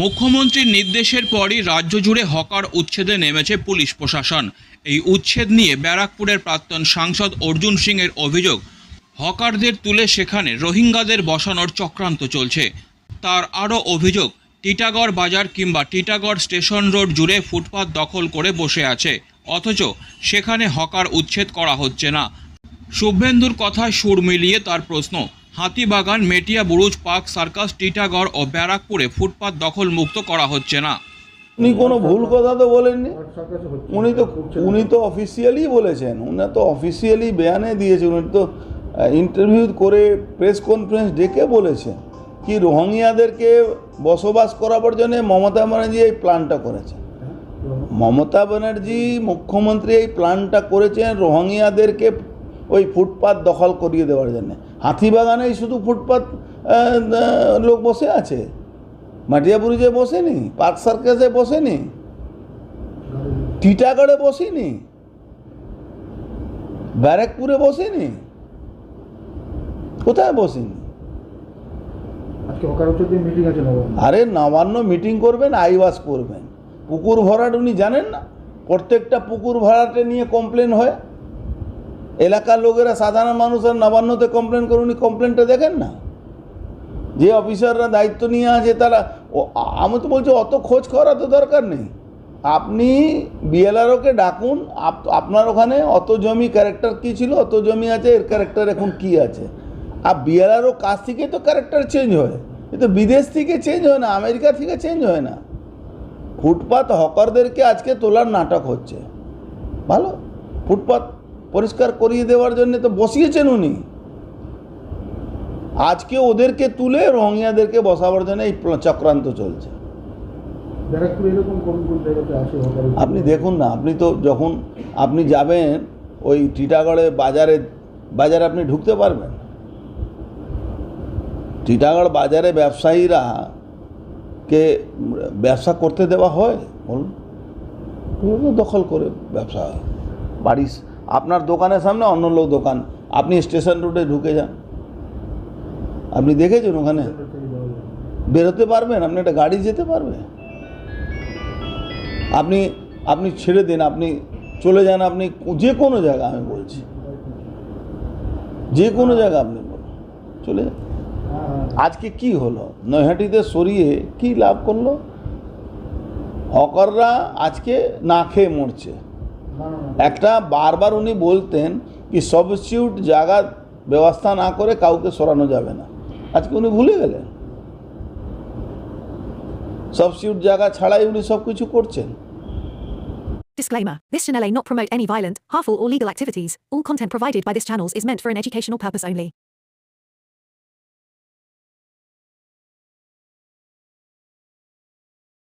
মুখ্যমন্ত্রীর নির্দেশের পরই রাজ্য জুড়ে হকার উচ্ছেদে নেমেছে পুলিশ প্রশাসন। এই উচ্ছেদ নিয়ে ব্যারাকপুরের প্রাক্তন সাংসদ অর্জুন সিং এর অভিযোগ, হকারদের তুলে সেখানে রোহিঙ্গাদের বসানোর চক্রান্ত চলছে। তার আরও অভিযোগ, টিটাগড় বাজার কিংবা টিটাগড় স্টেশন রোড জুড়ে ফুটপাত দখল করে বসে আছে, অথচ সেখানে হকার উচ্ছেদ করা হচ্ছে না। শুভেন্দুর কথায় সুর মিলিয়ে তার প্রশ্ন Hatibagan, Metiabruz park, circus, Titagarh ও ব্যারাকপুরে ফুটপাত দখল মুক্ত করা হচ্ছে না। উনি কোনো ভুল কথা তো বলেননি। উনি তো উনি তো অফিসিয়ালি বলেছেন। উনি তো অফিসিয়ালি বেয়ানে দিয়েছেন। উনি তো ইন্টারভিউ করে প্রেস কনফারেন্স ডেকে বলেছেন। কি রোহিঙ্গিয়াদেরকে বসবাস করাবার জন্য মমতা ব্যানার্জি এই প্ল্যানটা করেছেন? মমতা ব্যানার্জি মুখ্যমন্ত্রী এই প্ল্যানটা করেছেন রোহিঙ্গিয়াদেরকে ওই ফুটপাত দখল করিয়ে দেওয়ার জন্য। হাতিবাগানেই শুধু ফুটপাত লোক বসে আছে। মাটিয়াপুরিতে বসেনি পার্ক সার্কাসে বসেনি টিটাগড়ে বসেনি ব্যারাকপুরে বসেনি কোথায় বসেনি? আরে নবান্ন মিটিং করবেন আইওয়াস করবেন। পুকুর ভরাট উনি জানেন না? প্রত্যেকটা পুকুর ভরাটে নিয়ে কমপ্লেন হয়। এলাকার লোকেরা সাধারণ মানুষের নবান্নতে কমপ্লেন করে উনি কমপ্লেনটা দেখেন না। যে অফিসাররা দায়িত্ব নিয়ে আছে, তারা, ও আমি তো বলছি, অত খোঁজ করা তো দরকার নেই। আপনি বিএলআরওকে ডাকুন, আপ- আপনার ওখানে অত জমি ক্যারেক্টার কী ছিল, অত জমি আছে, এর ক্যারেক্টার এখন কি আছে? আর বিএলআরও কাছ থেকে তো ক্যারেক্টার চেঞ্জ হয়। এ তো বিদেশ থেকে চেঞ্জ হয় না, আমেরিকা থেকে চেঞ্জ হয় না। ফুটপাত হকারদেরকে আজকে তোলার নাটক হচ্ছে। ভালো? ফুটপাত পরিষ্কার করিয়ে দেওয়ার জন্য তো বসিয়েছেন উনি। আজকে ওদেরকে তুলে রোহিঙ্গাদেরকে বসাবার জন্য এই চক্রান্ত চলছে। আপনি দেখুন না আপনি তো যখন আপনি যাবেন ওই টিটাগড়ে বাজারে বাজারে আপনি ঢুকতে পারবেন। টিটাগড় বাজারে ব্যবসায়ীরা কে ব্যবসা করতে দেওয়া হয়? বলুন। দখল করে ব্যবসা হয়। বাড়ি আপনার দোকানের সামনে অন্য লোক দোকান। আপনি স্টেশন রোডে ঢুকে যান। আপনি দেখেছেন ওখানে? বেরোতে পারবেন, আপনি একটা গাড়ি যেতে পারবে। আপনি আপনি ছেড়ে দিন, আপনি চলে যান, আপনি যে কোনো জায়গা আমি বলছি। যে কোনো জায়গা আপনি চলে যান। আজকে কি হলো? নৈহাটিতে সরিয়ে কি লাভ করল? হকাররা আজকে না খেয়ে মরছে। একটা বারবার উনি বলতেন কি সবস্টিউট জায়গা ব্যবস্থা না করে কাউকে সরানো যাবে না আজকে উনি ভুলে গেলেন সবস্টিউট জায়গা ছাড়াই উনি সব কিছু করছেন Disclaimer This channel may not promote any violent, harmful, or legal activities. All content provided by this channel is meant for an educational purpose only.